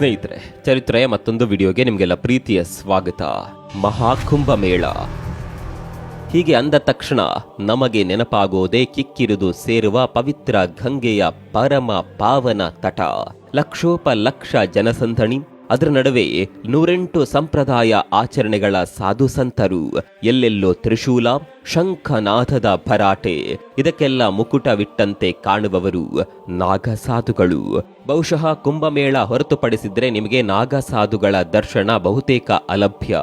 ಸ್ನೇಹಿತರೆ, ಚರಿತ್ರೆಯ ಮತ್ತೊಂದು ವಿಡಿಯೋಗೆ ನಿಮಗೆಲ್ಲ ಪ್ರೀತಿಯ ಸ್ವಾಗತ. ಮಹಾಕುಂಭ ಮೇಳ ಹೀಗೆ ಅಂದ ತಕ್ಷಣ ನಮಗೆ ನೆನಪಾಗೋದೇ ಕಿಕ್ಕಿರಿದು ಸೇರುವ ಪವಿತ್ರ ಗಂಗೆಯ ಪರಮ ಪಾವನ ತಟ. ಲಕ್ಷೋಪ ಲಕ್ಷ ಜನಸಂದಣಿ. ಅದರ ನಡುವೆ ನೂರೆಂಟು ಸಂಪ್ರದಾಯ ಆಚರಣೆಗಳ ಸಾಧು ಸಂತರು, ಎಲ್ಲೆಲ್ಲೋ ತ್ರಿಶೂಲ, ಶಂಖನಾಥದ ಭರಾಟೆ, ಇದಕ್ಕೆಲ್ಲ ಮುಕುಟವಿಟ್ಟಂತೆ ಕಾಣುವವರು ನಾಗಸಾಧುಗಳು. ಬಹುಶಃ ಕುಂಭಮೇಳ ಹೊರತುಪಡಿಸಿದ್ರೆ ನಿಮಗೆ ನಾಗಸಾಧುಗಳ ದರ್ಶನ ಬಹುತೇಕ ಅಲಭ್ಯ.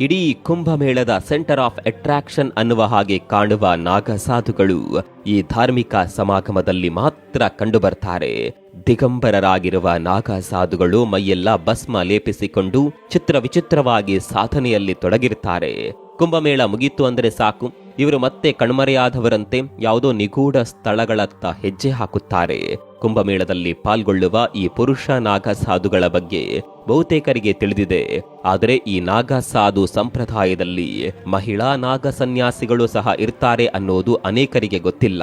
ಇಡೀ ಕುಂಭಮೇಳದ ಸೆಂಟರ್ ಆಫ್ ಅಟ್ರಾಕ್ಷನ್ ಅನ್ನುವ ಹಾಗೆ ಕಾಣುವ ನಾಗಸಾಧುಗಳು ಈ ಧಾರ್ಮಿಕ ಸಮಾಗಮದಲ್ಲಿ ಮಾತ್ರ ಕಂಡುಬರ್ತಾರೆ. ದಿಗಂಬರರಾಗಿರುವ ನಾಗಸಾಧುಗಳು ಮೈಯೆಲ್ಲ ಭಸ್ಮ ಲೇಪಿಸಿಕೊಂಡು ಚಿತ್ರ ವಿಚಿತ್ರವಾಗಿ ಸಾಧನೆಯಲ್ಲಿ ತೊಡಗಿರ್ತಾರೆ ಕುಂಭಮೇಳ ಮುಗೀತು ಅಂದರೆ ಸಾಕು. ಇವರು ಮತ್ತೆ ಕಣ್ಮರೆಯಾದವರಂತೆ ಯಾವುದೋ ನಿಗೂಢ ಸ್ಥಳಗಳತ್ತ ಹೆಜ್ಜೆ ಹಾಕುತ್ತಾರೆ. ಕುಂಭಮೇಳದಲ್ಲಿ ಪಾಲ್ಗೊಳ್ಳುವ ಈ ಪುರುಷ ನಾಗಸಾಧುಗಳ ಬಗ್ಗೆ ಬಹುತೇಕರಿಗೆ ತಿಳಿದಿದೆ. ಆದರೆ ಈ ನಾಗಸಾಧು ಸಂಪ್ರದಾಯದಲ್ಲಿ ಮಹಿಳಾ ನಾಗ ಸನ್ಯಾಸಿಗಳು ಸಹ ಇರ್ತಾರೆ ಅನ್ನೋದು ಅನೇಕರಿಗೆ ಗೊತ್ತಿಲ್ಲ.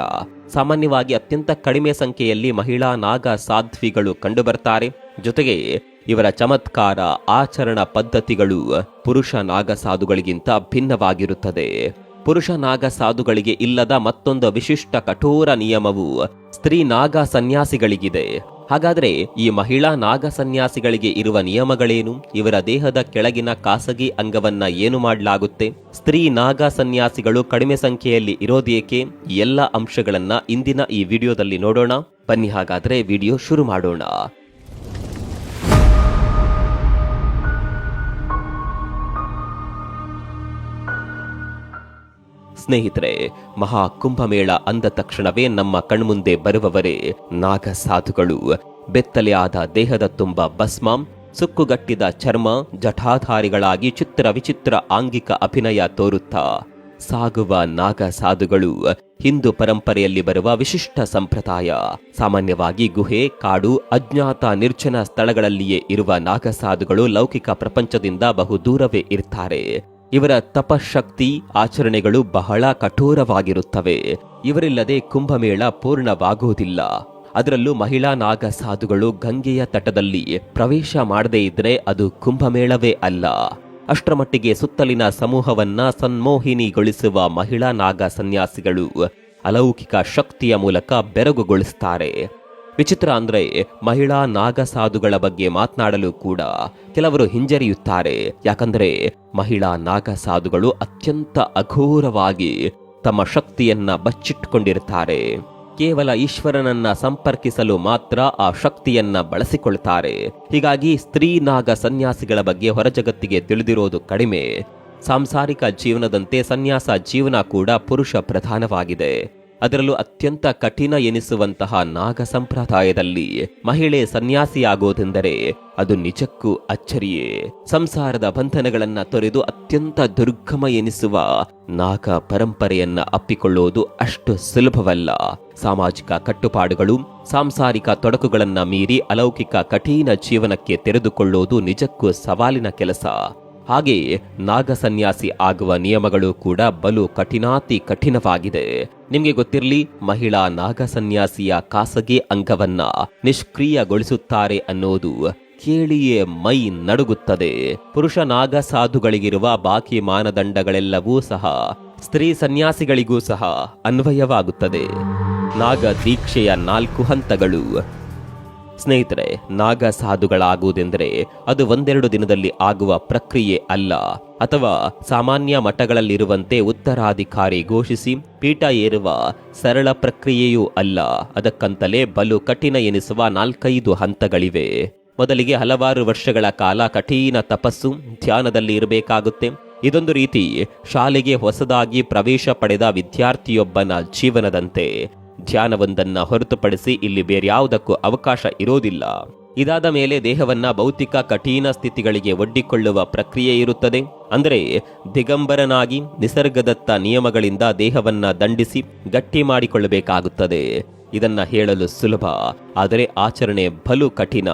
ಸಾಮಾನ್ಯವಾಗಿ ಅತ್ಯಂತ ಕಡಿಮೆ ಸಂಖ್ಯೆಯಲ್ಲಿ ಮಹಿಳಾ ನಾಗ ಸಾಧ್ವಿಗಳು ಕಂಡುಬರ್ತಾರೆ. ಜೊತೆಗೆ ಇವರ ಚಮತ್ಕಾರ, ಆಚರಣ ಪದ್ಧತಿಗಳು ಪುರುಷ ನಾಗ ಸಾಧುಗಳಿಗಿಂತ ಭಿನ್ನವಾಗಿರುತ್ತದೆ. ಪುರುಷ ನಾಗ ಸಾಧುಗಳಿಗೆ ಇಲ್ಲದ ಮತ್ತೊಂದು ವಿಶಿಷ್ಟ ಕಠೋರ ನಿಯಮವು ಸ್ತ್ರೀ ನಾಗ ಸನ್ಯಾಸಿಗಳಿಗಿದೆ. ಹಾಗಾದ್ರೆ ಈ ಮಹಿಳಾ ನಾಗ ಸನ್ಯಾಸಿಗಳಿಗೆ ಇರುವ ನಿಯಮಗಳೇನು? ಇವರ ದೇಹದ ಕೆಳಗಿನ ಖಾಸಗಿ ಅಂಗವನ್ನ ಏನು ಮಾಡಲಾಗುತ್ತೆ? ಸ್ತ್ರೀ ನಾಗ ಸನ್ಯಾಸಿಗಳು ಕಡಿಮೆ ಸಂಖ್ಯೆಯಲ್ಲಿ ಇರೋದೇಕೆ? ಎಲ್ಲ ಅಂಶಗಳನ್ನ ಇಂದಿನ ಈ ವಿಡಿಯೋದಲ್ಲಿ ನೋಡೋಣ. ಬನ್ನಿ ಹಾಗಾದ್ರೆ ವಿಡಿಯೋ ಶುರು ಮಾಡೋಣ. ಸ್ನೇಹಿತರೆ, ಮಹಾ ಕುಂಭಮೇಳ ಅಂದ ತಕ್ಷಣವೇ ನಮ್ಮ ಕಣ್ಮುಂದೆ ಬರುವವರೇ ನಾಗ ಸಾಧುಗಳು ಬೆತ್ತಲೆಯಾದ ದೇಹದ ತುಂಬ ಭಸ್ಮ, ಸುಕ್ಕುಗಟ್ಟಿದ ಚರ್ಮ, ಜಠಾಧಾರಿಗಳಾಗಿ ಚಿತ್ರ ವಿಚಿತ್ರ ಆಂಗಿಕ ಅಭಿನಯ ತೋರುತ್ತಾ, ಸಾಗುವ ನಾಗ ಸಾಧುಗಳು ಹಿಂದೂ ಪರಂಪರೆಯಲ್ಲಿ ಬರುವ ವಿಶಿಷ್ಟ ಸಂಪ್ರದಾಯ. ಸಾಮಾನ್ಯವಾಗಿ ಗುಹೆ, ಕಾಡು, ಅಜ್ಞಾತ ನಿರ್ಜನ ಸ್ಥಳಗಳಲ್ಲಿಯೇ ಇರುವ ನಾಗಸಾಧುಗಳು ಲೌಕಿಕ ಪ್ರಪಂಚದಿಂದ ಬಹು ದೂರವೇ ಇರ್ತಾರೆ. ಇವರ ತಪಶಕ್ತಿ ಆಚರಣೆಗಳು ಬಹಳ ಕಠೋರವಾಗಿರುತ್ತವೆ. ಇವರಿಲ್ಲದೆ ಕುಂಭಮೇಳ ಪೂರ್ಣವಾಗುವುದಿಲ್ಲ. ಅದರಲ್ಲೂ ಮಹಿಳಾ ನಾಗ ಸಾಧುಗಳು ಗಂಗೆಯ ತಟದಲ್ಲಿ ಪ್ರವೇಶ ಮಾಡದೇ ಇದ್ರೆ ಅದು ಕುಂಭಮೇಳವೇ ಅಲ್ಲ. ಅಷ್ಟರಮಟ್ಟಿಗೆ ಸುತ್ತಲಿನ ಸಮೂಹವನ್ನ ಸನ್ಮೋಹಿನಿಗೊಳಿಸುವ ಮಹಿಳಾ ನಾಗ ಸನ್ಯಾಸಿಗಳು ಅಲೌಕಿಕ ಶಕ್ತಿಯ ಮೂಲಕ ಬೆರಗುಗೊಳಿಸ್ತಾರೆ. ವಿಚಿತ್ರ ಅಂದ್ರೆ ಮಹಿಳಾ ನಾಗಸಾಧುಗಳ ಬಗ್ಗೆ ಮಾತನಾಡಲು ಕೂಡ ಕೆಲವರು ಹಿಂಜರಿಯುತ್ತಾರೆ. ಯಾಕಂದ್ರೆ ಮಹಿಳಾ ನಾಗಸಾಧುಗಳು ಅತ್ಯಂತ ಅಘೋರವಾಗಿ ತಮ್ಮ ಶಕ್ತಿಯನ್ನ ಬಚ್ಚಿಟ್ಟುಕೊಂಡಿರುತ್ತಾರೆ ಕೇವಲ ಈಶ್ವರನನ್ನ ಸಂಪರ್ಕಿಸಲು ಮಾತ್ರ ಆ ಶಕ್ತಿಯನ್ನ ಬಳಸಿಕೊಳ್ತಾರೆ. ಹೀಗಾಗಿ ಸ್ತ್ರೀ ನಾಗ ಸನ್ಯಾಸಿಗಳ ಬಗ್ಗೆ ಹೊರಜಗತ್ತಿಗೆ ತಿಳಿದಿರೋದು ಕಡಿಮೆ. ಸಾಂಸಾರಿಕ ಜೀವನದಂತೆ ಸನ್ಯಾಸ ಜೀವನ ಕೂಡ ಪುರುಷ ಪ್ರಧಾನವಾಗಿದೆ. ಅದರಲ್ಲೂ ಅತ್ಯಂತ ಕಠಿಣ ಎನಿಸುವಂತಹ ನಾಗ ಸಂಪ್ರದಾಯದಲ್ಲಿ ಮಹಿಳೆ ಸನ್ಯಾಸಿಯಾಗೋದೆಂದರೆ ಅದು ನಿಜಕ್ಕೂ ಅಚ್ಚರಿಯೇ. ಸಂಸಾರದ ಬಂಧನಗಳನ್ನ ತೊರೆದು ಅತ್ಯಂತ ದುರ್ಗಮ ಎನಿಸುವ ನಾಗ ಪರಂಪರೆಯನ್ನ ಅಪ್ಪಿಕೊಳ್ಳುವುದು ಅಷ್ಟು ಸುಲಭವಲ್ಲ. ಸಾಮಾಜಿಕ ಕಟ್ಟುಪಾಡುಗಳು, ಸಾಂಸಾರಿಕ ತೊಡಕುಗಳನ್ನ ಮೀರಿ ಅಲೌಕಿಕ ಕಠಿಣ ಜೀವನಕ್ಕೆ ತೆರೆದುಕೊಳ್ಳುವುದು ನಿಜಕ್ಕೂ ಸವಾಲಿನ ಕೆಲಸ. ಹಾಗೆ ನಾಗಸನ್ಯಾಸಿ ಆಗುವ ನಿಯಮಗಳು ಕೂಡ ಬಲು ಕಠಿಣಾತಿ ಕಠಿಣವಾಗಿದೆ. ನಿಮಗೆ ಗೊತ್ತಿರಲಿ, ಮಹಿಳಾ ನಾಗಸನ್ಯಾಸಿಯ ಖಾಸಗಿ ಅಂಗವನ್ನ ನಿಷ್ಕ್ರಿಯಗೊಳಿಸುತ್ತಾರೆ ಅನ್ನೋದು ಕೇಳಿಯೇ ಮೈ ನಡುಗುತ್ತದೆ. ಪುರುಷ ನಾಗ ಸಾಧುಗಳಿಗಿರುವ ಬಾಕಿ ಮಾನದಂಡಗಳೆಲ್ಲವೂ ಸಹ ಸ್ತ್ರೀ ಸನ್ಯಾಸಿಗಳಿಗೂ ಸಹ ಅನ್ವಯವಾಗುತ್ತದೆ. ನಾಗ ದೀಕ್ಷೆಯ ನಾಲ್ಕು ಹಂತಗಳು ಸ್ನೇಹಿತರೆ, ನಾಗ ಸಾಧುಗಳಾಗುವುದೆಂದರೆ ಅದು ಒಂದೆರಡು ದಿನದಲ್ಲಿ ಆಗುವ ಪ್ರಕ್ರಿಯೆ ಅಲ್ಲ. ಅಥವಾ ಸಾಮಾನ್ಯ ಮಠಗಳಲ್ಲಿರುವಂತೆ ಉತ್ತರಾಧಿಕಾರಿ ಘೋಷಿಸಿ ಪೀಠ ಏರುವ ಸರಳ ಪ್ರಕ್ರಿಯೆಯೂ ಅಲ್ಲ. ಅದಕ್ಕಂತಲೇ ಬಲು ಕಠಿಣ ಎನಿಸುವ ನಾಲ್ಕೈದು ಹಂತಗಳಿವೆ. ಮೊದಲಿಗೆ ಹಲವಾರು ವರ್ಷಗಳ ಕಾಲ ಕಠಿಣ ತಪಸ್ಸು ಧ್ಯಾನದಲ್ಲಿ ಇರಬೇಕಾಗುತ್ತೆ. ಇದೊಂದು ರೀತಿ ಶಾಲೆಗೆ ಹೊಸದಾಗಿ ಪ್ರವೇಶ ಪಡೆದ ವಿದ್ಯಾರ್ಥಿಯೊಬ್ಬನ ಜೀವನದಂತೆ. ಧ್ಯಾನವೊಂದನ್ನ ಹೊರತುಪಡಿಸಿ ಇಲ್ಲಿ ಬೇರ್ಯಾವುದಕ್ಕೂ ಅವಕಾಶ ಇರೋದಿಲ್ಲ. ಇದಾದ ಮೇಲೆ ದೇಹವನ್ನ ಭೌತಿಕ ಕಠಿಣ ಸ್ಥಿತಿಗಳಿಗೆ ಒಡ್ಡಿಕೊಳ್ಳುವ ಪ್ರಕ್ರಿಯೆ ಇರುತ್ತದೆ. ಅಂದರೆ ದಿಗಂಬರನಾಗಿ ನಿಸರ್ಗದತ್ತ ನಿಯಮಗಳಿಂದ ದೇಹವನ್ನ ದಂಡಿಸಿ ಗಟ್ಟಿ ಮಾಡಿಕೊಳ್ಳಬೇಕಾಗುತ್ತದೆ. ಇದನ್ನ ಹೇಳಲು ಸುಲಭ. ಆದರೆ ಆಚರಣೆ ಬಲು ಕಠಿಣ.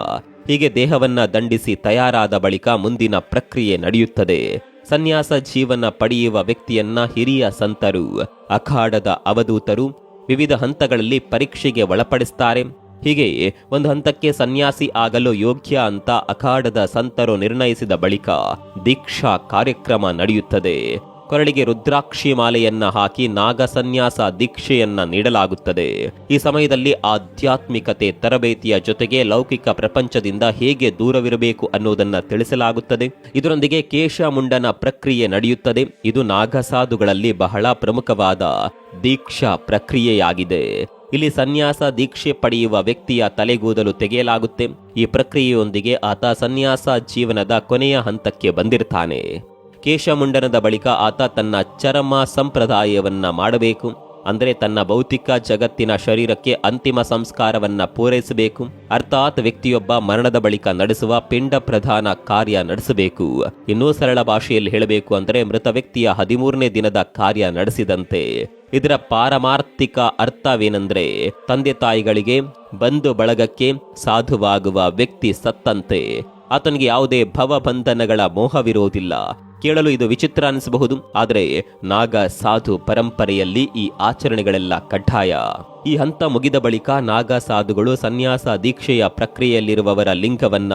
ಹೀಗೆ ದೇಹವನ್ನ ದಂಡಿಸಿ ತಯಾರಾದ ಬಳಿಕ ಮುಂದಿನ ಪ್ರಕ್ರಿಯೆ ನಡೆಯುತ್ತದೆ. ಸನ್ಯಾಸ ಜೀವನ ಪಡೆಯುವ ವ್ಯಕ್ತಿಯನ್ನ ಹಿರಿಯ ಸಂತರು, ಅಖಾಡದ ಅವಧೂತರು ವಿವಿಧ ಹಂತಗಳಲ್ಲಿ ಪರೀಕ್ಷೆಗೆ ಒಳಪಡಿಸ್ತಾರೆ. ಹೀಗೆ ಒಂದು ಹಂತಕ್ಕೆ ಸನ್ಯಾಸಿ ಆಗಲು ಯೋಗ್ಯ ಅಂತ ಅಖಾಡದ ಸಂತರು ನಿರ್ಣಯಿಸಿದ ಬಳಿಕ ದೀಕ್ಷಾ ಕಾರ್ಯಕ್ರಮ ನಡೆಯುತ್ತದೆ. ಕೊರಳಿಗೆ ರುದ್ರಾಕ್ಷಿ ಮಾಲೆಯನ್ನ ಹಾಕಿ ನಾಗಸನ್ಯಾಸ ದೀಕ್ಷೆಯನ್ನ ನೀಡಲಾಗುತ್ತದೆ. ಈ ಸಮಯದಲ್ಲಿ ಆಧ್ಯಾತ್ಮಿಕತೆ ತರಬೇತಿಯ ಜೊತೆಗೆ ಲೌಕಿಕ ಪ್ರಪಂಚದಿಂದ ಹೇಗೆ ದೂರವಿರಬೇಕು ಅನ್ನೋದನ್ನ ತಿಳಿಸಲಾಗುತ್ತದೆ. ಇದರೊಂದಿಗೆ ಕೇಶ ಮುಂಡನ ಪ್ರಕ್ರಿಯೆ ನಡೆಯುತ್ತದೆ. ಇದು ನಾಗಸಾಧುಗಳಲ್ಲಿ ಬಹಳ ಪ್ರಮುಖವಾದ ದೀಕ್ಷಾ ಪ್ರಕ್ರಿಯೆಯಾಗಿದೆ. ಇಲ್ಲಿ ಸನ್ಯಾಸ ದೀಕ್ಷೆ ಪಡೆಯುವ ವ್ಯಕ್ತಿಯ ತಲೆಗೂದಲು ತೆಗೆಯಲಾಗುತ್ತೆ. ಈ ಪ್ರಕ್ರಿಯೆಯೊಂದಿಗೆ ಆತ ಸನ್ಯಾಸ ಜೀವನದ ಕೊನೆಯ ಹಂತಕ್ಕೆ ಬಂದಿರ್ತಾನೆ. ಕೇಶಮುಂಡನದ ಬಳಿಕ ಆತ ತನ್ನ ಚರಮ ಸಂಪ್ರದಾಯವನ್ನ ಮಾಡಬೇಕು. ಅಂದರೆ ತನ್ನ ಭೌತಿಕ ಜಗತ್ತಿನ ಶರೀರಕ್ಕೆ ಅಂತಿಮ ಸಂಸ್ಕಾರವನ್ನ ಪೂರೈಸಬೇಕು. ಅರ್ಥಾತ್ ವ್ಯಕ್ತಿಯೊಬ್ಬ ಮರಣದ ಬಳಿಕ ನಡೆಸುವ ಪಿಂಡ ಪ್ರಧಾನ ಕಾರ್ಯ ನಡೆಸಬೇಕು. ಇನ್ನೂ ಸರಳ ಭಾಷೆಯಲ್ಲಿ ಹೇಳಬೇಕು ಅಂದರೆ ಮೃತ ವ್ಯಕ್ತಿಯ ಹದಿಮೂರನೇ ದಿನದ ಕಾರ್ಯ ನಡೆಸಿದಂತೆ. ಇದರ ಪಾರಮಾರ್ಥಿಕ ಅರ್ಥವೇನೆಂದ್ರೆ ತಂದೆ ತಾಯಿಗಳಿಗೆ ಬಂಧು ಬಳಗಕ್ಕೆ ಸಾಧುವಾಗುವ ವ್ಯಕ್ತಿ ಸತ್ತಂತೆ. ಆತನಿಗೆ ಯಾವುದೇ ಭವಬಂಧನಗಳ ಮೋಹವಿರುವುದಿಲ್ಲ. ಕೇಳಲು ಇದು ವಿಚಿತ್ರ ಅನಿಸಬಹುದು. ಆದರೆ ನಾಗ ಸಾಧು ಪರಂಪರೆಯಲ್ಲಿ ಈ ಆಚರಣೆಗಳೆಲ್ಲ ಕಡ್ಡಾಯ. ಈ ಹಂತ ಮುಗಿದ ಬಳಿಕ ನಾಗ ಸಾಧುಗಳು ಸನ್ಯಾಸ ದೀಕ್ಷೆಯ ಪ್ರಕ್ರಿಯೆಯಲ್ಲಿರುವವರ ಲಿಂಗವನ್ನ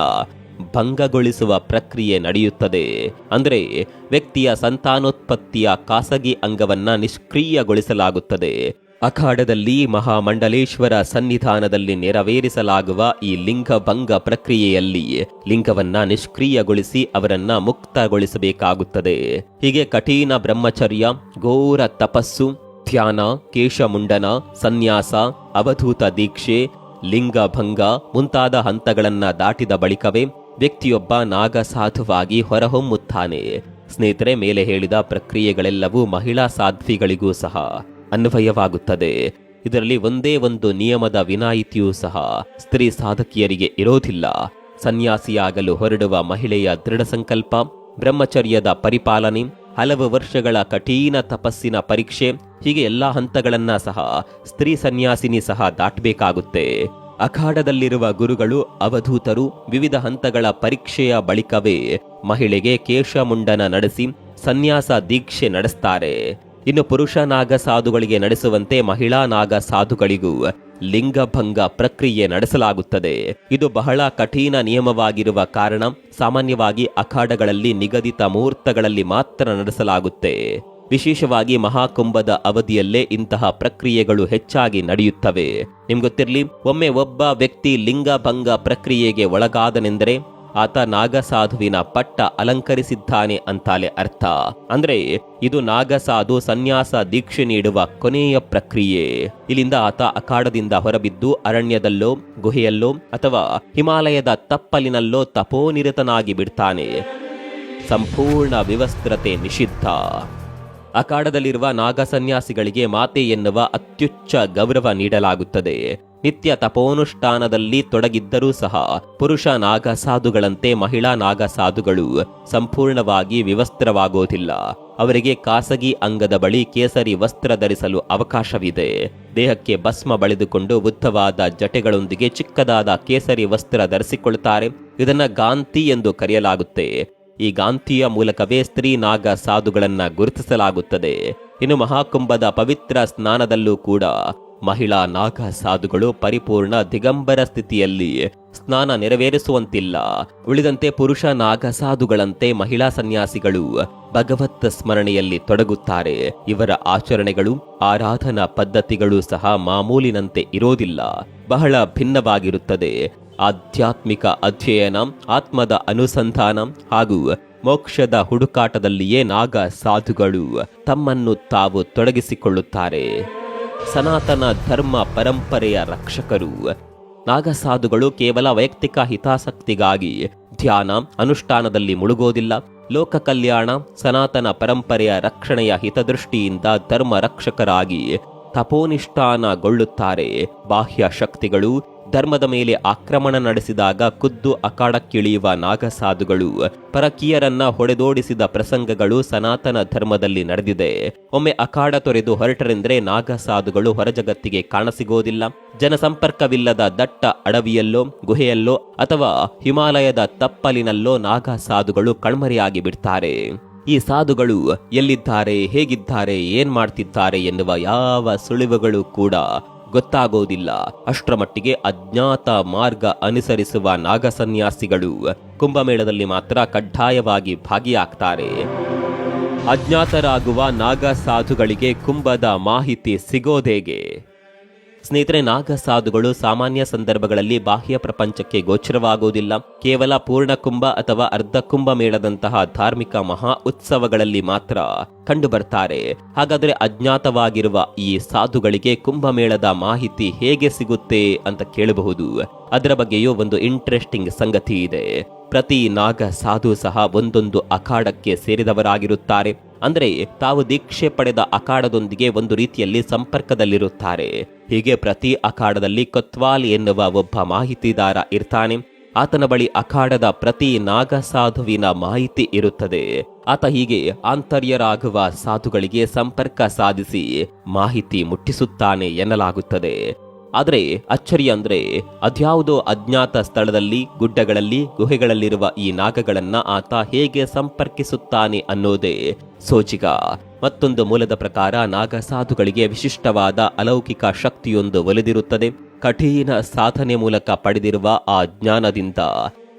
ಭಂಗಗೊಳಿಸುವ ಪ್ರಕ್ರಿಯೆ ನಡೆಯುತ್ತದೆ. ಅಂದರೆ ವ್ಯಕ್ತಿಯ ಸಂತಾನೋತ್ಪತ್ತಿಯ ಖಾಸಗಿ ಅಂಗವನ್ನ ನಿಷ್ಕ್ರಿಯಗೊಳಿಸಲಾಗುತ್ತದೆ. ಅಖಾಡದಲ್ಲಿ ಮಹಾಮಂಡಲೇಶ್ವರ ಸನ್ನಿಧಾನದಲ್ಲಿ ನೆರವೇರಿಸಲಾಗುವ ಈ ಲಿಂಗಭಂಗ ಪ್ರಕ್ರಿಯೆಯಲ್ಲಿ ಲಿಂಗವನ್ನ ನಿಷ್ಕ್ರಿಯಗೊಳಿಸಿ ಅವರನ್ನ ಮುಕ್ತಗೊಳಿಸಬೇಕಾಗುತ್ತದೆ. ಹೀಗೆ ಕಠಿಣ ಬ್ರಹ್ಮಚರ್ಯ, ಘೋರ ತಪಸ್ಸು, ಧ್ಯಾನ, ಕೇಶಮುಂಡನ, ಸನ್ಯಾಸ, ಅವಧೂತ ದೀಕ್ಷೆ ಲಿಂಗಭಂಗ ಮುಂತಾದ ಹಂತಗಳನ್ನ ದಾಟಿದ ಬಳಿಕವೇ ವ್ಯಕ್ತಿಯೊಬ್ಬ ನಾಗಸಾಧುವಾಗಿ ಹೊರಹೊಮ್ಮುತ್ತಾನೆ. ಸ್ನೇಹಿತರೆ, ಮೇಲೆ ಹೇಳಿದ ಪ್ರಕ್ರಿಯೆಗಳೆಲ್ಲವೂ ಮಹಿಳಾ ಸಾಧ್ವಿಗಳಿಗೂ ಸಹ. ಅನ್ವಯವಾಗುತ್ತದೆ. ಇದರಲ್ಲಿ ಒಂದೇ ಒಂದು ನಿಯಮದ ವಿನಾಯಿತಿಯೂ ಸಹ ಸ್ತ್ರೀ ಸಾಧಕಿಯರಿಗೆ ಇರೋದಿಲ್ಲ. ಸನ್ಯಾಸಿಯಾಗಲು ಹೊರಡುವ ಮಹಿಳೆಯ ದೃಢ ಸಂಕಲ್ಪ, ಬ್ರಹ್ಮಚರ್ಯದ ಪರಿಪಾಲನೆ, ಹಲವು ವರ್ಷಗಳ ಕಠಿಣ ತಪಸ್ಸಿನ ಪರೀಕ್ಷೆ, ಹೀಗೆ ಎಲ್ಲಾ ಹಂತಗಳನ್ನ ಸಹ ಸ್ತ್ರೀ ಸನ್ಯಾಸಿನಿ ಸಹ ದಾಟಬೇಕಾಗುತ್ತೆ. ಅಖಾಡದಲ್ಲಿರುವ ಗುರುಗಳು, ಅವಧೂತರು, ವಿವಿಧ ಹಂತಗಳ ಪರೀಕ್ಷೆಯ ಬಳಿಕವೇ ಮಹಿಳೆಗೆ ಕೇಶಮುಂಡನ ನಡೆಸಿ ಸನ್ಯಾಸ ದೀಕ್ಷೆ ನಡೆಸ್ತಾರೆ. ಇನ್ನು ಪುರುಷ ನಾಗ ಸಾಧುಗಳಿಗೆ ನಡೆಸುವಂತೆ ಮಹಿಳಾ ನಾಗ ಸಾಧುಗಳಿಗೂ ಲಿಂಗಭಂಗ ಪ್ರಕ್ರಿಯೆ ನಡೆಸಲಾಗುತ್ತದೆ. ಇದು ಬಹಳ ಕಠಿಣ ನಿಯಮವಾಗಿರುವ ಕಾರಣ ಸಾಮಾನ್ಯವಾಗಿ ಅಖಾಡಗಳಲ್ಲಿ ನಿಗದಿತ ಮುಹೂರ್ತಗಳಲ್ಲಿ ಮಾತ್ರ ನಡೆಸಲಾಗುತ್ತೆ. ವಿಶೇಷವಾಗಿ ಮಹಾಕುಂಭದ ಅವಧಿಯಲ್ಲೇ ಇಂತಹ ಪ್ರಕ್ರಿಯೆಗಳು ಹೆಚ್ಚಾಗಿ ನಡೆಯುತ್ತವೆ. ನಿಮ್ಗೊತ್ತಿರ್ಲಿ ಒಮ್ಮೆ ಒಬ್ಬ ವ್ಯಕ್ತಿ ಲಿಂಗಭಂಗ ಪ್ರಕ್ರಿಯೆಗೆ ಒಳಗಾದನೆಂದರೆ ಆತ ನಾಗಸಾಧುವಿನ ಪಟ್ಟ ಅಲಂಕರಿಸಿದ್ದಾನೆ ಅಂತಾಲೆ ಅರ್ಥ. ಅಂದ್ರೆ ಇದು ನಾಗಸಾಧು ಸನ್ಯಾಸ ದೀಕ್ಷೆ ನೀಡುವ ಕೊನೆಯ ಪ್ರಕ್ರಿಯೆ. ಇಲ್ಲಿಂದ ಆತ ಅಖಾಡದಿಂದ ಹೊರಬಿದ್ದು ಅರಣ್ಯದಲ್ಲೋ, ಗುಹೆಯಲ್ಲೋ ಅಥವಾ ಹಿಮಾಲಯದ ತಪ್ಪಲಿನಲ್ಲೋ ತಪೋನಿರತನಾಗಿ ಬಿಡ್ತಾನೆ. ಸಂಪೂರ್ಣ ವಿವಸ್ತ್ರತೆ ನಿಷಿದ್ಧ. ಅಖಾಡದಲ್ಲಿರುವ ನಾಗಸನ್ಯಾಸಿಗಳಿಗೆ ಮಾತೆ ಎನ್ನುವ ಅತ್ಯುಚ್ಚ ಗೌರವ ನೀಡಲಾಗುತ್ತದೆ. ನಿತ್ಯ ತಪೋನುಷ್ಠಾನದಲ್ಲಿ ತೊಡಗಿದ್ದರೂ ಸಹ ಪುರುಷ ನಾಗಸಾಧುಗಳಂತೆ ಮಹಿಳಾ ನಾಗ ಸಾಧುಗಳು ಸಂಪೂರ್ಣವಾಗಿ ವಿವಸ್ತ್ರವಾಗೋದಿಲ್ಲ. ಅವರಿಗೆ ಖಾಸಗಿ ಅಂಗದ ಬಳಿ ಕೇಸರಿ ವಸ್ತ್ರ ಧರಿಸಲು ಅವಕಾಶವಿದೆ. ದೇಹಕ್ಕೆ ಭಸ್ಮ ಬಳಿದುಕೊಂಡು ಉದ್ದವಾದ ಜಟೆಗಳೊಂದಿಗೆ ಚಿಕ್ಕದಾದ ಕೇಸರಿ ವಸ್ತ್ರ ಧರಿಸಿಕೊಳ್ಳುತ್ತಾರೆ ಇದನ್ನು ಗಾಂತಿ ಎಂದು ಕರೆಯಲಾಗುತ್ತೆ. ಈ ಗಾಂತಿಯ ಮೂಲಕವೇ ಸ್ತ್ರೀ ನಾಗ ಸಾಧುಗಳನ್ನ ಗುರುತಿಸಲಾಗುತ್ತದೆ. ಇನ್ನು ಮಹಾಕುಂಭದ ಪವಿತ್ರ ಸ್ನಾನದಲ್ಲೂ ಕೂಡ ಮಹಿಳಾ ನಾಗ ಸಾಧುಗಳು ಪರಿಪೂರ್ಣ ದಿಗಂಬರ ಸ್ಥಿತಿಯಲ್ಲಿ ಸ್ನಾನ ನೆರವೇರಿಸುವಂತಿಲ್ಲ. ಉಳಿದಂತೆ ಪುರುಷ ನಾಗ ಸಾಧುಗಳಂತೆ ಮಹಿಳಾ ಸನ್ಯಾಸಿಗಳು ಭಗವತ್ ಸ್ಮರಣೆಯಲ್ಲಿ ತೊಡಗುತ್ತಾರೆ. ಇವರ ಆಚರಣೆಗಳು, ಆರಾಧನಾ ಪದ್ಧತಿಗಳು ಸಹ ಮಾಮೂಲಿನಂತೆ ಇರೋದಿಲ್ಲ. ಬಹಳ ಭಿನ್ನವಾಗಿರುತ್ತದೆ. ಆಧ್ಯಾತ್ಮಿಕ ಅಧ್ಯಯನ, ಆತ್ಮದ ಅನುಸಂಧಾನ ಹಾಗೂ ಮೋಕ್ಷದ ಹುಡುಕಾಟದಲ್ಲಿಯೇ ನಾಗ ಸಾಧುಗಳು ತಮ್ಮನ್ನು ತಾವು ತೊಡಗಿಸಿಕೊಳ್ಳುತ್ತಾರೆ. ಸನಾತನ ಧರ್ಮ ಪರಂಪರೆಯ ರಕ್ಷಕರು. ನಾಗಸಾಧುಗಳು ಕೇವಲ ವೈಯಕ್ತಿಕ ಹಿತಾಸಕ್ತಿಗಾಗಿ ಧ್ಯಾನ, ಅನುಷ್ಠಾನದಲ್ಲಿ ಮುಳುಗೋದಿಲ್ಲ. ಲೋಕ ಕಲ್ಯಾಣ, ಸನಾತನ ಪರಂಪರೆಯ ರಕ್ಷಣೆಯ ಹಿತದೃಷ್ಟಿಯಿಂದ ಧರ್ಮ ರಕ್ಷಕರಾಗಿ ತಪೋನಿಷ್ಠಾನಗೊಳ್ಳುತ್ತಾರೆ. ಬಾಹ್ಯ ಶಕ್ತಿಗಳು ಧರ್ಮದ ಮೇಲೆ ಆಕ್ರಮಣ ನಡೆಸಿದಾಗ ಖುದ್ದು ಅಖಾಡಕ್ಕಿಳಿಯುವ ನಾಗಸಾಧುಗಳು, ಪರಕೀಯರನ್ನ ಹೊಡೆದೋಡಿಸಿದ ಪ್ರಸಂಗಗಳು ಸನಾತನ ಧರ್ಮದಲ್ಲಿ ನಡೆದಿದೆ. ಒಮ್ಮೆ ಅಖಾಡ ತೊರೆದು ಹೊರಟರೆಂದರೆ ನಾಗಸಾಧುಗಳು ಹೊರಜಗತ್ತಿಗೆ ಕಾಣಸಿಗೋದಿಲ್ಲ. ಜನಸಂಪರ್ಕವಿಲ್ಲದ ದಟ್ಟ ಅಡವಿಯಲ್ಲೋ, ಗುಹೆಯಲ್ಲೋ ಅಥವಾ ಹಿಮಾಲಯದ ತಪ್ಪಲಿನಲ್ಲೋ ನಾಗಸಾಧುಗಳು ಕಣ್ಮರೆಯಾಗಿ ಬಿಡ್ತಾರೆ. ಈ ಸಾಧುಗಳು ಎಲ್ಲಿದ್ದಾರೆ, ಹೇಗಿದ್ದಾರೆ, ಏನ್ ಮಾಡ್ತಿದ್ದಾರೆ ಎನ್ನುವ ಯಾವ ಸುಳಿವುಗಳು ಕೂಡ ಗೊತ್ತಾಗೋದಿಲ್ಲ. ಅಷ್ಟರ ಮಟ್ಟಿಗೆ ಅಜ್ಞಾತ ಮಾರ್ಗ ಅನುಸರಿಸುವ ನಾಗಸನ್ಯಾಸಿಗಳು ಕುಂಭಮೇಳದಲ್ಲಿ ಮಾತ್ರ ಕಡ್ಡಾಯವಾಗಿ ಭಾಗಿಯಾಗ್ತಾರೆ. ಅಜ್ಞಾತರಾಗುವ ನಾಗ ಸಾಧುಗಳಿಗೆ ಕುಂಭದ ಮಾಹಿತಿ ಸಿಗೋದೇಗೆ? ಸ್ನೇಹಿತರೆ ನಾಗ ಸಾಧುಗಳು ಸಾಮಾನ್ಯ ಸಂದರ್ಭಗಳಲ್ಲಿ ಬಾಹ್ಯ ಪ್ರಪಂಚಕ್ಕೆ ಗೋಚರವಾಗುವುದಿಲ್ಲ. ಕೇವಲ ಪೂರ್ಣ ಕುಂಭ ಅಥವಾ ಅರ್ಧ ಕುಂಭ ಮೇಳದಂತಹ ಧಾರ್ಮಿಕ ಮಹಾ ಉತ್ಸವಗಳಲ್ಲಿ ಮಾತ್ರ ಕಂಡುಬರ್ತಾರೆ. ಹಾಗಾದ್ರೆ ಅಜ್ಞಾತವಾಗಿರುವ ಈ ಸಾಧುಗಳಿಗೆ ಕುಂಭಮೇಳದ ಮಾಹಿತಿ ಹೇಗೆ ಸಿಗುತ್ತೆ ಅಂತ ಕೇಳಬಹುದು. ಅದರ ಬಗ್ಗೆಯೂ ಒಂದು ಇಂಟ್ರೆಸ್ಟಿಂಗ್ ಸಂಗತಿ ಇದೆ. ಪ್ರತಿ ನಾಗ ಸಾಧು ಸಹ ಒಂದೊಂದು ಅಖಾಡಕ್ಕೆ ಸೇರಿದವರಾಗಿರುತ್ತಾರೆ. ಅಂದರೆ ತಾವು ದೀಕ್ಷೆ ಪಡೆದ ಅಖಾಡದೊಂದಿಗೆ ಒಂದು ರೀತಿಯಲ್ಲಿ ಸಂಪರ್ಕದಲ್ಲಿರುತ್ತಾರೆ. ಹೀಗೆ ಪ್ರತಿ ಅಖಾಡದಲ್ಲಿ ಕೊತ್ವಾಲ್ ಎನ್ನುವ ಒಬ್ಬ ಮಾಹಿತಿದಾರ ಇರ್ತಾನೆ. ಆತನ ಬಳಿ ಅಖಾಡದ ಪ್ರತಿ ನಾಗ ಸಾಧುವಿನ ಮಾಹಿತಿ ಇರುತ್ತದೆ. ಆತ ಹೀಗೆ ಆಂತರ್ಯರಾಗುವ ಸಾಧುಗಳಿಗೆ ಸಂಪರ್ಕ ಸಾಧಿಸಿ ಮಾಹಿತಿ ಮುಟ್ಟಿಸುತ್ತಾನೆ ಎನ್ನಲಾಗುತ್ತದೆ. ಆದರೆ ಅಚ್ಚರಿ ಅಂದರೆ ಅದ್ಯಾವುದೋ ಅಜ್ಞಾತ ಸ್ಥಳದಲ್ಲಿ, ಗುಡ್ಡಗಳಲ್ಲಿ, ಗುಹೆಗಳಲ್ಲಿರುವ ಈ ನಾಗಗಳನ್ನ ಆತ ಹೇಗೆ ಸಂಪರ್ಕಿಸುತ್ತಾನೆ ಅನ್ನೋದೇ ಸೋಜಿಗ ಮತ್ತೊಂದು ಮೂಲದ ಪ್ರಕಾರ ನಾಗ ಸಾಧುಗಳಿಗೆ ವಿಶಿಷ್ಟವಾದ ಅಲೌಕಿಕ ಶಕ್ತಿಯೊಂದು ಒಲಿದಿರುತ್ತದೆ. ಕಠಿಣ ಸಾಧನೆ ಮೂಲಕ ಪಡೆದಿರುವ ಆ ಜ್ಞಾನದಿಂದ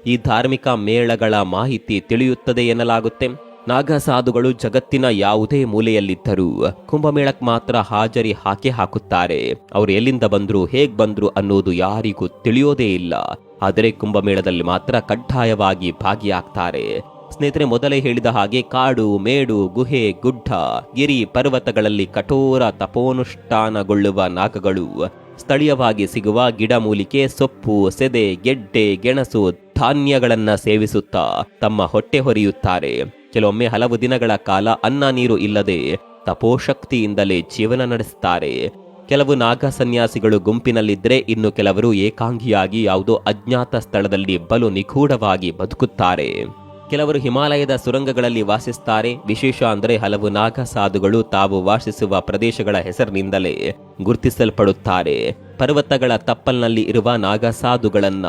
ಈ ಧಾರ್ಮಿಕ ಮೇಳಗಳ ಮಾಹಿತಿ ತಿಳಿಯುತ್ತದೆ ಎನ್ನಲಾಗುತ್ತೆ. ನಾಗ ಸಾಧುಗಳು ಜಗತ್ತಿನ ಯಾವುದೇ ಮೂಲೆಯಲ್ಲಿದ್ದರೂ ಕುಂಭಮೇಳಕ್ ಮಾತ್ರ ಹಾಜರಿ ಹಾಕಿ ಹಾಕುತ್ತಾರೆ. ಅವರು ಎಲ್ಲಿಂದ ಬಂದ್ರು, ಹೇಗ್ ಬಂದ್ರು ಅನ್ನೋದು ಯಾರಿಗೂ ತಿಳಿಯೋದೇ ಇಲ್ಲ. ಆದರೆ ಕುಂಭಮೇಳದಲ್ಲಿ ಮಾತ್ರ ಕಡ್ಡಾಯವಾಗಿ ಭಾಗಿಯಾಗ್ತಾರೆ. ಸ್ನೇಹಿತರೆ, ಮೊದಲೇ ಹೇಳಿದ ಹಾಗೆ ಕಾಡು, ಮೇಡು, ಗುಹೆ, ಗುಡ್ಡ, ಗಿರಿ ಪರ್ವತಗಳಲ್ಲಿ ಕಠೋರ ತಪೋನುಷ್ಠಾನಗೊಳ್ಳುವ ನಾಗಗಳು. ಸ್ಥಳೀಯವಾಗಿ ಸಿಗುವ ಗಿಡಮೂಲಿಕೆ ಸೊಪ್ಪು, ಸೆದೆ, ಗೆಡ್ಡೆ, ಗೆಣಸು ಧಾನ್ಯಗಳನ್ನ ಸೇವಿಸುತ್ತಾ ತಮ್ಮ ಹೊಟ್ಟೆ ಹೊರೆಯುತ್ತಾರೆ. ಕೆಲವೊಮ್ಮೆ ಹಲವು ದಿನಗಳ ಕಾಲ ಅನ್ನ ನೀರು ಇಲ್ಲದೆ ತಪೋಶಕ್ತಿಯಿಂದಲೇ ಜೀವನ ನಡೆಸುತ್ತಾರೆ ಕೆಲವು ನಾಗ ಸನ್ಯಾಸಿಗಳು ಗುಂಪಿನಲ್ಲಿದ್ದರೆ ಇನ್ನು ಕೆಲವರು ಏಕಾಂಗಿಯಾಗಿ ಯಾವುದೋ ಅಜ್ಞಾತ ಸ್ಥಳದಲ್ಲಿ ಬಲು ನಿಗೂಢವಾಗಿ ಬದುಕುತ್ತಾರೆ. ಕೆಲವರು ಹಿಮಾಲಯದ ಸುರಂಗಗಳಲ್ಲಿ ವಾಸಿಸುತ್ತಾರೆ ವಿಶೇಷ ಅಂದರೆ ಹಲವು ನಾಗ ಸಾಧುಗಳು ತಾವು ವಾಸಿಸುವ ಪ್ರದೇಶಗಳ ಹೆಸರಿನಿಂದಲೇ ಗುರುತಿಸಲ್ಪಡುತ್ತಾರೆ. ಪರ್ವತಗಳ ತಪ್ಪಲ್ನಲ್ಲಿ ಇರುವ ನಾಗ ಸಾಧುಗಳನ್ನ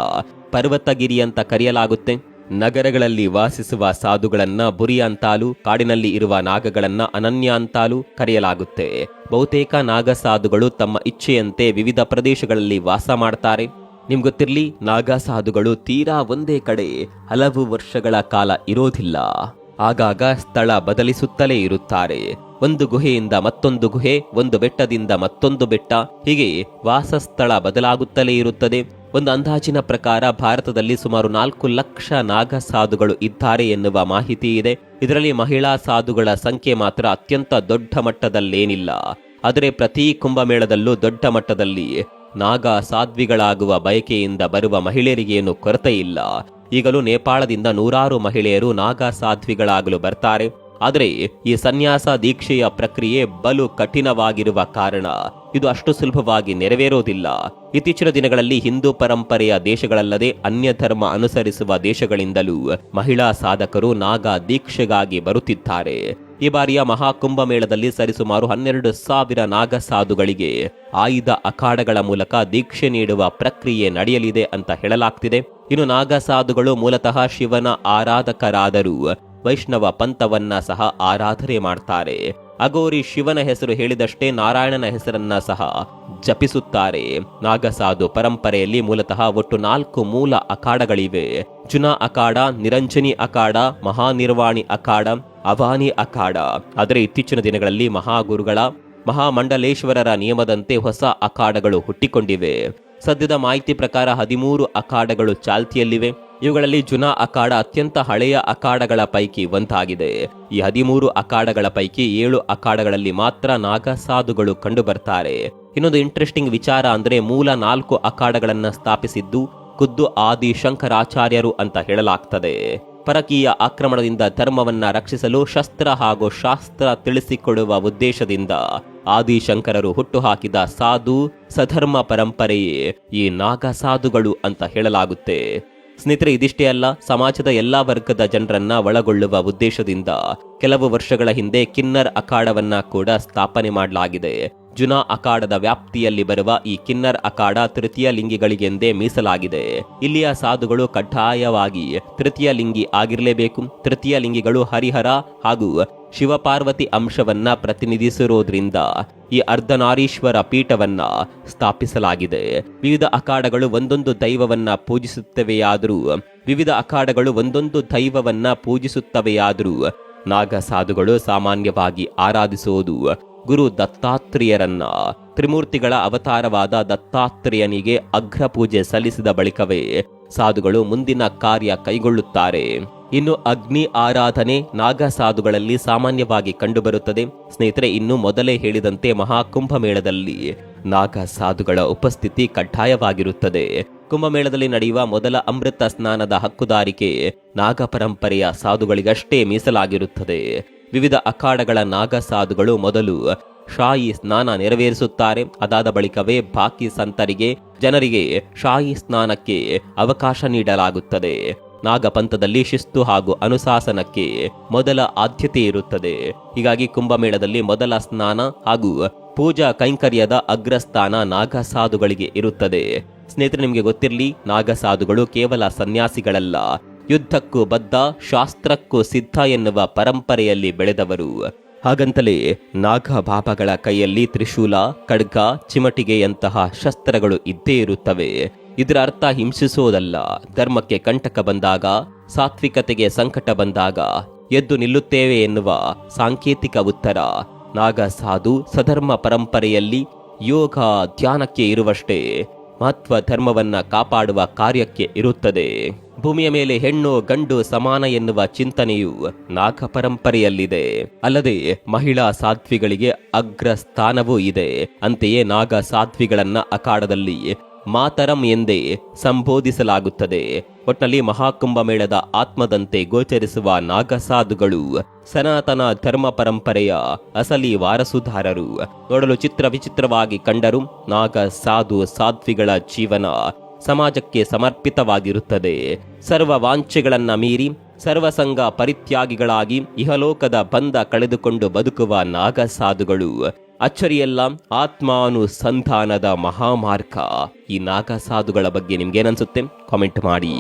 ಪರ್ವತಗಿರಿ ಅಂತ ಕರೆಯಲಾಗುತ್ತೆ. ನಗರಗಳಲ್ಲಿ ವಾಸಿಸುವ ಸಾಧುಗಳನ್ನ ಬುರಿ ಅಂತಾಲು ಕಾಡಿನಲ್ಲಿ ಇರುವ ನಾಗಗಳನ್ನ ಅನನ್ಯ ಅಂತಾಲು ಕರೆಯಲಾಗುತ್ತೆ. ಬಹುತೇಕ ನಾಗ ಸಾಧುಗಳು ತಮ್ಮ ಇಚ್ಛೆಯಂತೆ ವಿವಿಧ ಪ್ರದೇಶಗಳಲ್ಲಿ ವಾಸ ಮಾಡ್ತಾರೆ. ನಿಮ್ಗೊತ್ತಿರ್ಲಿ ನಾಗ ಸಾಧುಗಳು ತೀರಾ ಒಂದೇ ಕಡೆ ಹಲವು ವರ್ಷಗಳ ಕಾಲ ಇರೋದಿಲ್ಲ. ಆಗಾಗ ಸ್ಥಳ ಬದಲಿಸುತ್ತಲೇ ಇರುತ್ತಾರೆ. ಒಂದು ಗುಹೆಯಿಂದ ಮತ್ತೊಂದು ಗುಹೆ, ಒಂದು ಬೆಟ್ಟದಿಂದ ಮತ್ತೊಂದು ಬೆಟ್ಟ, ಹೀಗೆ ವಾಸಸ್ಥಳ ಬದಲಾಗುತ್ತಲೇ ಇರುತ್ತದೆ. ಒಂದು ಅಂದಾಜಿನ ಪ್ರಕಾರ ಭಾರತದಲ್ಲಿ ಸುಮಾರು ನಾಲ್ಕು ಲಕ್ಷ ನಾಗ ಸಾಧುಗಳು ಇದ್ದಾರೆ ಎನ್ನುವ ಮಾಹಿತಿ ಇದೆ. ಇದರಲ್ಲಿ ಮಹಿಳಾ ಸಾಧುಗಳ ಸಂಖ್ಯೆ ಮಾತ್ರ ಅತ್ಯಂತ ದೊಡ್ಡ ಮಟ್ಟದಲ್ಲೇನಿಲ್ಲ. ಆದರೆ ಪ್ರತಿ ಕುಂಭಮೇಳದಲ್ಲೂ ದೊಡ್ಡ ಮಟ್ಟದಲ್ಲಿ ನಾಗ ಸಾಧ್ವಿಗಳಾಗುವ ಬಯಕೆಯಿಂದ ಬರುವ ಮಹಿಳೆಯರಿಗೇನು ಕೊರತೆ ಇಲ್ಲ ಈಗಲೂ ನೇಪಾಳದಿಂದ ನೂರಾರು ಮಹಿಳೆಯರು ನಾಗಾ ಸಾಧ್ವಿಗಳಾಗಲು ಬರ್ತಾರೆ. ಆದರೆ ಈ ಸನ್ಯಾಸ ದೀಕ್ಷೆಯ ಪ್ರಕ್ರಿಯೆ ಬಲು ಕಠಿಣವಾಗಿರುವ ಕಾರಣ ಇದು ಅಷ್ಟು ಸುಲಭವಾಗಿ ನೆರವೇರೋದಿಲ್ಲ. ಇತ್ತೀಚಿನ ದಿನಗಳಲ್ಲಿ ಹಿಂದೂ ಪರಂಪರೆಯ ದೇಶಗಳಲ್ಲದೆ ಅನ್ಯ ಧರ್ಮ ಅನುಸರಿಸುವ ದೇಶಗಳಿಂದಲೂ ಮಹಿಳಾ ಸಾಧಕರು ನಾಗ ದೀಕ್ಷೆಗಾಗಿ ಬರುತ್ತಿದ್ದಾರೆ. ಈ ಬಾರಿಯ ಮಹಾಕುಂಭ ಮೇಳದಲ್ಲಿ ಸರಿಸುಮಾರು ಹನ್ನೆರಡು ಸಾವಿರ ನಾಗಸಾಧುಗಳಿಗೆ ಆಯುಧ ಅಖಾಡಗಳ ಮೂಲಕ ದೀಕ್ಷೆ ನೀಡುವ ಪ್ರಕ್ರಿಯೆ ನಡೆಯಲಿದೆ ಅಂತ ಹೇಳಲಾಗ್ತಿದೆ. ಇನ್ನು ನಾಗಸಾಧುಗಳು ಮೂಲತಃ ಶಿವನ ಆರಾಧಕರಾದರೂ ವೈಷ್ಣವ ಪಂಥವನ್ನ ಸಹ ಆರಾಧನೆ ಮಾಡ್ತಾರೆ. ಅಗೋರಿ ಶಿವನ ಹೆಸರು ಹೇಳಿದಷ್ಟೇ ನಾರಾಯಣನ ಹೆಸರನ್ನ ಸಹ ಜಪಿಸುತ್ತಾರೆ. ನಾಗಸಾಧು ಪರಂಪರೆಯಲ್ಲಿ ಮೂಲತಃ ಒಟ್ಟು ನಾಲ್ಕು ಮೂಲ ಅಖಾಡಗಳಿವೆ. ಜುನಾ ಅಖಾಡ, ನಿರಂಜನಿ ಅಖಾಡ, ಮಹಾನಿರ್ವಾಣಿ ಅಖಾಡ ಅವಾನಿ ಅಖಾಡ. ಆದರೆ ಇತ್ತೀಚಿನ ದಿನಗಳಲ್ಲಿ ಮಹಾಗುರುಗಳ, ಮಹಾಮಂಡಲೇಶ್ವರರ ನಿಯಮದಂತೆ ಹೊಸ ಅಖಾಡಗಳು ಹುಟ್ಟಿಕೊಂಡಿವೆ. ಸದ್ಯದ ಮಾಹಿತಿ ಪ್ರಕಾರ ಹದಿಮೂರು ಅಖಾಡಗಳು ಚಾಲ್ತಿಯಲ್ಲಿವೆ. ಇವುಗಳಲ್ಲಿ ಜುನಾ ಅಖಾಡ ಅತ್ಯಂತ ಹಳೆಯ ಅಖಾಡಗಳ ಪೈಕಿ ಒಂದಾಗಿದೆ. ಈ ಹದಿಮೂರು ಅಖಾಡಗಳ ಪೈಕಿ ಏಳು ಅಖಾಡಗಳಲ್ಲಿ ಮಾತ್ರ ನಾಗಸಾಧುಗಳು ಕಂಡುಬರ್ತಾರೆ. ಇನ್ನೊಂದು ಇಂಟ್ರೆಸ್ಟಿಂಗ್ ವಿಚಾರ ಅಂದ್ರೆ ಮೂಲ ನಾಲ್ಕು ಅಖಾಡಗಳನ್ನು ಸ್ಥಾಪಿಸಿದ್ದು ಖುದ್ದು ಆದಿ ಶಂಕರಾಚಾರ್ಯರು ಅಂತ ಹೇಳಲಾಗ್ತದೆ. ಪರಕೀಯ ಆಕ್ರಮಣದಿಂದ ಧರ್ಮವನ್ನ ರಕ್ಷಿಸಲು ಶಸ್ತ್ರ ಹಾಗೂ ಶಾಸ್ತ್ರ ತಿಳಿಸಿಕೊಡುವ ಉದ್ದೇಶದಿಂದ ಆದಿಶಂಕರರು ಹುಟ್ಟುಹಾಕಿದ ಸಾಧು ಸಧರ್ಮ ಪರಂಪರೆಯೇ ಈ ನಾಗ ಸಾಧುಗಳು ಅಂತ ಹೇಳಲಾಗುತ್ತೆ. ಸ್ನೇಹಿತರೆ, ಇದಿಷ್ಟೇ ಅಲ್ಲ, ಸಮಾಜದ ಎಲ್ಲಾ ವರ್ಗದ ಜನರನ್ನ ಒಳಗೊಳ್ಳುವ ಉದ್ದೇಶದಿಂದ ಕೆಲವು ವರ್ಷಗಳ ಹಿಂದೆ ಕಿನ್ನರ್ ಅಖಾಡವನ್ನ ಕೂಡ ಸ್ಥಾಪನೆ ಮಾಡಲಾಗಿದೆ. ಜುನಾ ಅಖಾಡದ ವ್ಯಾಪ್ತಿಯಲ್ಲಿ ಬರುವ ಈ ಕಿನ್ನರ್ ಅಖಾಡ ತೃತೀಯ ಲಿಂಗಿಗಳಿಗೆಂದೇ ಮೀಸಲಾಗಿದೆ. ಇಲ್ಲಿಯ ಸಾಧುಗಳು ಕಡ್ಡಾಯವಾಗಿ ತೃತೀಯ ಲಿಂಗಿ ಆಗಿರಲೇಬೇಕು. ತೃತೀಯ ಲಿಂಗಿಗಳು ಹರಿಹರ ಹಾಗೂ ಶಿವಪಾರ್ವತಿ ಅಂಶವನ್ನ ಪ್ರತಿನಿಧಿಸಿರೋದ್ರಿಂದ ಈ ಅರ್ಧನಾರೀಶ್ವರ ಪೀಠವನ್ನ ಸ್ಥಾಪಿಸಲಾಗಿದೆ. ವಿವಿಧ ಅಖಾಡಗಳು ಒಂದೊಂದು ದೈವವನ್ನ ಪೂಜಿಸುತ್ತವೆಯಾದರೂ, ವಿವಿಧ ಅಖಾಡಗಳು ಒಂದೊಂದು ದೈವವನ್ನ ಪೂಜಿಸುತ್ತವೆಯಾದರೂ ನಾಗ ಸಾಧುಗಳು ಸಾಮಾನ್ಯವಾಗಿ ಆರಾಧಿಸುವುದು ಗುರು ದತ್ತಾತ್ರೇಯರನ್ನ. ತ್ರಿಮೂರ್ತಿಗಳ ಅವತಾರವಾದ ದತ್ತಾತ್ರೇಯನಿಗೆ ಅಗ್ರ ಪೂಜೆ ಸಲ್ಲಿಸಿದ ಬಳಿಕವೇ ಸಾಧುಗಳು ಮುಂದಿನ ಕಾರ್ಯ ಕೈಗೊಳ್ಳುತ್ತಾರೆ. ಇನ್ನು ಅಗ್ನಿ ಆರಾಧನೆ ನಾಗಸಾಧುಗಳಲ್ಲಿ ಸಾಮಾನ್ಯವಾಗಿ ಕಂಡುಬರುತ್ತದೆ. ಸ್ನೇಹಿತರೆ, ಇನ್ನು ಮೊದಲೇ ಹೇಳಿದಂತೆ ಮಹಾಕುಂಭಮೇಳದಲ್ಲಿ ನಾಗ ಸಾಧುಗಳ ಉಪಸ್ಥಿತಿ ಕಡ್ಡಾಯವಾಗಿರುತ್ತದೆ. ಕುಂಭಮೇಳದಲ್ಲಿ ನಡೆಯುವ ಮೊದಲ ಅಮೃತ ಸ್ನಾನದ ಹಕ್ಕುದಾರಿಕೆ ನಾಗ ಪರಂಪರೆಯ ಸಾಧುಗಳಿಗಷ್ಟೇ ಮೀಸಲಾಗಿರುತ್ತದೆ. ವಿವಿಧ ಅಖಾಡಗಳ ನಾಗ ಸಾಧುಗಳು ಮೊದಲು ಶಾಹಿ ಸ್ನಾನ ನೆರವೇರಿಸುತ್ತಾರೆ. ಅದಾದ ಬಳಿಕವೇ ಬಾಕಿ ಸಂತರಿಗೆ ಜನರಿಗೆ ಶಾಹಿ ಸ್ನಾನಕ್ಕೆ ಅವಕಾಶ ನೀಡಲಾಗುತ್ತದೆ. ನಾಗಪಂಥದಲ್ಲಿ ಶಿಸ್ತು ಹಾಗೂ ಅನುಶಾಸನಕ್ಕೆ ಮೊದಲ ಆದ್ಯತೆ ಇರುತ್ತದೆ. ಹೀಗಾಗಿ ಕುಂಭಮೇಳದಲ್ಲಿ ಮೊದಲ ಸ್ನಾನ ಹಾಗೂ ಪೂಜಾ ಕೈಂಕರ್ಯದ ಅಗ್ರಸ್ಥಾನ ನಾಗಸಾಧುಗಳಿಗೆ ಇರುತ್ತದೆ. ಸ್ನೇಹಿತರೆ, ನಿಮಗೆ ಗೊತ್ತಿರಲಿ, ನಾಗಸಾಧುಗಳು ಕೇವಲ ಸನ್ಯಾಸಿಗಳಲ್ಲ. ಯುದ್ಧಕ್ಕೂ ಬದ್ಧ, ಶಾಸ್ತ್ರಕ್ಕೂ ಸಿದ್ಧ ಎನ್ನುವ ಪರಂಪರೆಯಲ್ಲಿ ಬೆಳೆದವರು. ಹಾಗಂತಲೇ ನಾಗ ಬಾಬಾಗಳ ಕೈಯಲ್ಲಿ ತ್ರಿಶೂಲ, ಖಡ್ಗ, ಚಿಮಟಿಗೆಯಂತಹ ಶಸ್ತ್ರಗಳು ಇದ್ದೇ ಇರುತ್ತವೆ. ಇದರ ಅರ್ಥ ಹಿಂಸಿಸುವುದಲ್ಲ. ಧರ್ಮಕ್ಕೆ ಕಂಟಕ ಬಂದಾಗ, ಸಾತ್ವಿಕತೆಗೆ ಸಂಕಟ ಬಂದಾಗ ಎದ್ದು ನಿಲ್ಲುತ್ತೇವೆ ಎನ್ನುವ ಸಾಂಕೇತಿಕ ಉತ್ತರ. ನಾಗ ಸಾಧು ಸಧರ್ಮ ಪರಂಪರೆಯಲ್ಲಿ ಯೋಗ ಧ್ಯಾನಕ್ಕೆ ಇರುವಷ್ಟೇ ಮಹತ್ವ ಧರ್ಮವನ್ನ ಕಾಪಾಡುವ ಕಾರ್ಯಕ್ಕೆ ಇರುತ್ತದೆ. ಭೂಮಿಯ ಮೇಲೆ ಹೆಣ್ಣು ಗಂಡು ಸಮಾನ ಎನ್ನುವ ಚಿಂತನೆಯು ನಾಗ ಪರಂಪರೆಯಲ್ಲಿದೆ. ಅಲ್ಲದೆ ಮಹಿಳಾ ಸಾಧ್ವಿಗಳಿಗೆ ಅಗ್ರ ಸ್ಥಾನವೂ ಇದೆ. ಅಂತೆಯೇ ನಾಗ ಸಾಧ್ವಿಗಳನ್ನ ಅಖಾಡದಲ್ಲಿ ಮಾತರಂ ಎಂದೇ ಸಂಬೋಧಿಸಲಾಗುತ್ತದೆ. ಒಟ್ನಲ್ಲಿ ಮಹಾಕುಂಭಮೇಳದ ಆತ್ಮದಂತೆ ಗೋಚರಿಸುವ ನಾಗಸಾಧುಗಳು, ಸನಾತನ ಧರ್ಮ ಪರಂಪರೆಯ ಅಸಲಿ ವಾರಸುದಾರರು, ನೋಡಲು ಚಿತ್ರ ವಿಚಿತ್ರವಾಗಿ ಕಂಡರು ನಾಗ ಸಾಧು ಸಾಧ್ವಿಗಳ ಜೀವನ ಸಮಾಜಕ್ಕೆ ಸಮರ್ಪಿತವಾಗಿರುತ್ತದೆ. ಸರ್ವ ವಾಂಛೆಗಳನ್ನ ಮೀರಿ ಸರ್ವಸಂಗ ಪರಿತ್ಯಾಗಿಗಳಾಗಿ ಇಹಲೋಕದ ಬಂಧ ಕಳೆದುಕೊಂಡು ಬದುಕುವ ನಾಗಸಾಧುಗಳು ಅಚ್ಚರಿಯಲ್ಲ ಆತ್ಮಾನುಸಂಧಾನದ ಮಹಾಮಾರ್ಗ ಈ ನಾಗಸಾಧುಗಳ ಬಗ್ಗೆ ನಿಮ್ಗೇನನ್ಸುತ್ತೆ? ಕಾಮೆಂಟ್ ಮಾಡಿ.